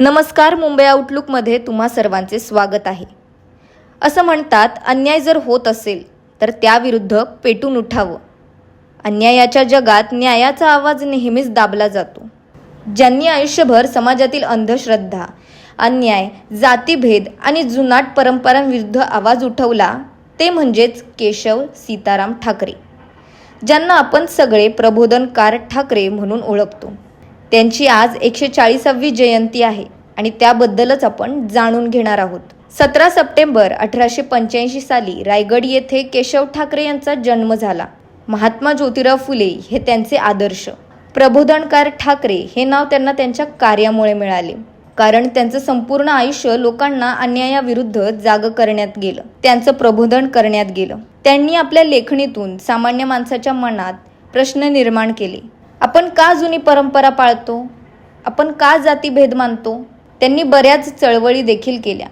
नमस्कार मुंबई आउटलुकमध्ये तुम्हा सर्वांचे स्वागत आहे. असं म्हणतात अन्याय जर होत असेल तर त्याविरुद्ध पेटून उठावं. अन्यायाच्या जगात न्यायाचा आवाज नेहमीच दाबला जातो. ज्यांनी आयुष्यभर समाजातील अंधश्रद्धा अन्याय जातीभेद आणि जुनाट परंपरांविरुद्ध आवाज उठवला ते म्हणजेच केशव सीताराम ठाकरे ज्यांना आपण सगळे प्रबोधनकार ठाकरे म्हणून ओळखतो. त्यांची आज एकशे चाळीसावी जयंती आहे आणि त्याबद्दलच आपण जाणून घेणार आहोत. सतरा सप्टेंबर अठराशे पंच्याऐंशी साली रायगड येथे केशव ठाकरे यांचा जन्म झाला. महात्मा ज्योतिराव फुले हे त्यांचे आदर्श. प्रबोधनकार ठाकरे हे नाव त्यांना त्यांच्या कार्यामुळे मिळाले. कारण त्यांचं संपूर्ण आयुष्य लोकांना अन्यायाविरुद्ध जाग करण्यात गेलं. त्यांचं प्रबोधन करण्यात गेलं. त्यांनी आपल्या लेखणीतून सामान्य माणसाच्या मनात प्रश्न निर्माण केले. आपण का जुनी परंपरा पाळतो? आपण का जातीभेद मानतो? त्यांनी बऱ्याच चळवळी देखील केल्या.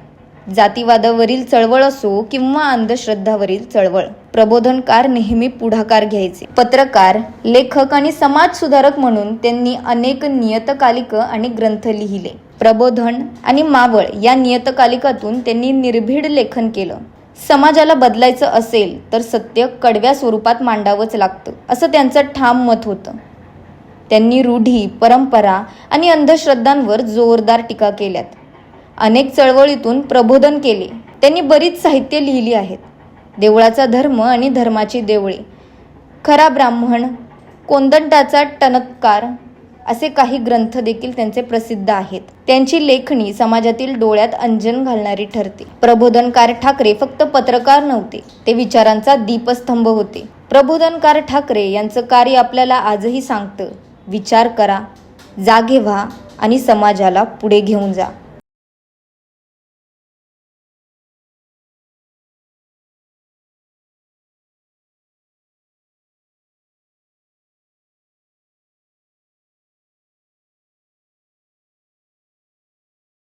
जातीवादावरील चळवळ असो किंवा अंधश्रद्धावरील चळवळ प्रबोधनकार नेहमी पुढाकार घ्यायचे. पत्रकार लेखक आणि समाज सुधारक म्हणून त्यांनी अनेक नियतकालिक आणि ग्रंथ लिहिले. प्रबोधन आणि मावळ या नियतकालिकातून त्यांनी निर्भीड लेखन केलं. समाजाला बदलायचं असेल तर सत्य कडव्या स्वरूपात मांडावंच लागतं असं त्यांचं ठाम मत होतं. त्यांनी रूढी परंपरा आणि अंधश्रद्धांवर जोरदार टीका केल्यात. अनेक चळवळीतून प्रबोधन केले. त्यांनी बरीच साहित्य लिहिली आहेत. देवळाचा धर्म आणि धर्माची देवळे. खरा ब्राह्मण कोंदंटाचा टणत्कार असे काही ग्रंथ देखील त्यांचे प्रसिद्ध आहेत. त्यांची लेखणी समाजातील डोळ्यात अंजन घालणारी ठरते. प्रबोधनकार ठाकरे फक्त पत्रकार नव्हते ते विचारांचा दीपस्तंभ होते. प्रबोधनकार ठाकरे यांचं कार्य आपल्याला आजही सांगतं. विचार करा जागे व्हा आणि समाजाला पुढे घेऊन जा.